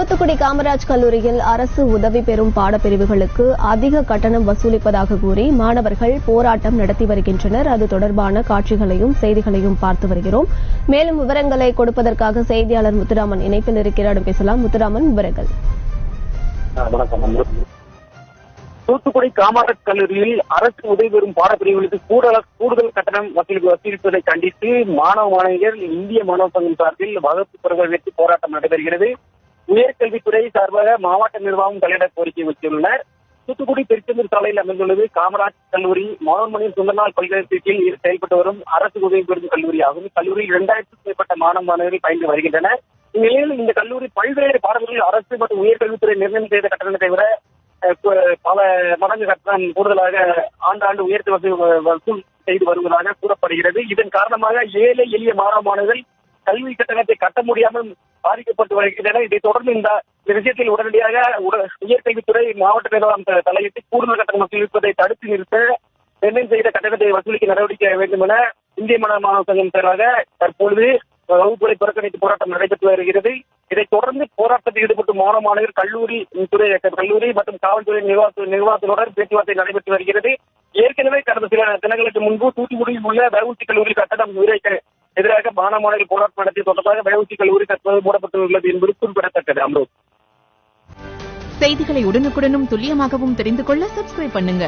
தூத்துக்குடி காமராஜ் கல்லூரியில் அரசு உதவி பெறும் பாடப்பிரிவுகளுக்கு அதிக கட்டணம் வசூலிப்பதாக கூறி மாணவர்கள் போராட்டம் நடத்தி வருகின்றனர். அது தொடர்பான காட்சிகளையும் செய்திகளையும் பார்த்து வருகிறோம். மேலும் விவரங்களை கொடுப்பதற்காக செய்தியாளர் முத்துராமன் இணைப்பில் இருக்கிறார். பேசலாம். முத்துராமன் விவரங்கள். தூத்துக்குடி காமராஜ் கல்லூரியில் அரசு உதவி பெறும் பாடப்பிரிவுகளுக்கு கூடுதல் கூடுதல் கட்டணம் வசூலி வசூலிப்பதை கண்டித்து மாணவ மாணவியர் இந்திய மாணவ சங்கம் சார்பில் வகுப்பு பிரகடனத்தில் போராட்டம் நடைபெறுகிறது. உயர்கல்வித்துறை சார்பாக மாவட்ட நிர்வாகம் தலையிட கோரிக்கை வச்சுள்ளனர் தூத்துக்குடி திருச்செந்தூர் சாலையில் அமைந்துள்ளது காமராஜ் கல்லூரி. மனோன்மணியின் சுந்தரநாள் பல்கலைக்கழகத்தில் கீழ் செயல்பட்டு வரும் அரசு உதவி பெறும் கல்லூரி ஆகும் கல்லூரியில் இரண்டாயிரத்துக்கும் மேற்பட்ட மாணவ மாணவர்கள் பயின்று வருகின்றனர். இந்நிலையில் இந்த கல்லூரி பல்வேறு பாடங்களில் அரசு மற்றும் உயர்கல்வித்துறை நிர்ணயம் செய்த கட்டணத்தை விட பல மடங்கு கட்டணம் கூடுதலாக ஆண்டாண்டு உயர்த்து வசூல் செய்து வருவதாக கூறப்படுகிறது. இதன் காரணமாக ஏழை எளிய மாணவ மாணவர்கள் கல்வி கட்டணத்தை கட்ட முடியாமல் பாதிக்கப்பட்டு வருகின்றன. இதைத் தொடர்ந்து இந்த விஷயத்தில் உடனடியாக உட- உயர்கல்வித்துறை மாவட்ட நிர்வாகம் தலையிட்டு கூடுதல் கட்டணம் வசூலிப்பதை தடுத்து நிறுத்த நிர்ணயம் செய்த கட்டணத்தை வசூலிக்க நடவடிக்கை வேண்டும் என இந்திய மாணவ மாணவ சங்கம் சார்பாக தற்பொழுது வகுப்புகளை புறக்கணித்து போராட்டம் நடைபெற்று வருகிறது. இதைத் தொடர்ந்து போராட்டத்தில் ஈடுபட்டு மாணவ மாணவர் கல்லூரி துறை கல்லூரி மற்றும் காவல்துறை நிர்வாக நிர்வாகத்தினுடன் பேச்சுவார்த்தை நடைபெற்று வருகிறது. ஏற்கனவே கடந்த சில தினங்களுக்கு முன்பு தூத்துக்குடியில் உள்ள வவுசி கல்லூரி கட்டணம் உரைக்க எதிராக மாணவ மாணவர்கள் போராட்டம் நடத்திய தொடர்பாக வவுசி கல்லூரி தற்போது மூடப்பட்டுள்ளது என்பது குறிப்பிடத்தக்கது. அம்ரோஸ் செய்திகளை உடனுக்குடனும் துல்லியமாகவும் தெரிந்து கொள்ள சப்ஸ்கிரைப் பண்ணுங்க.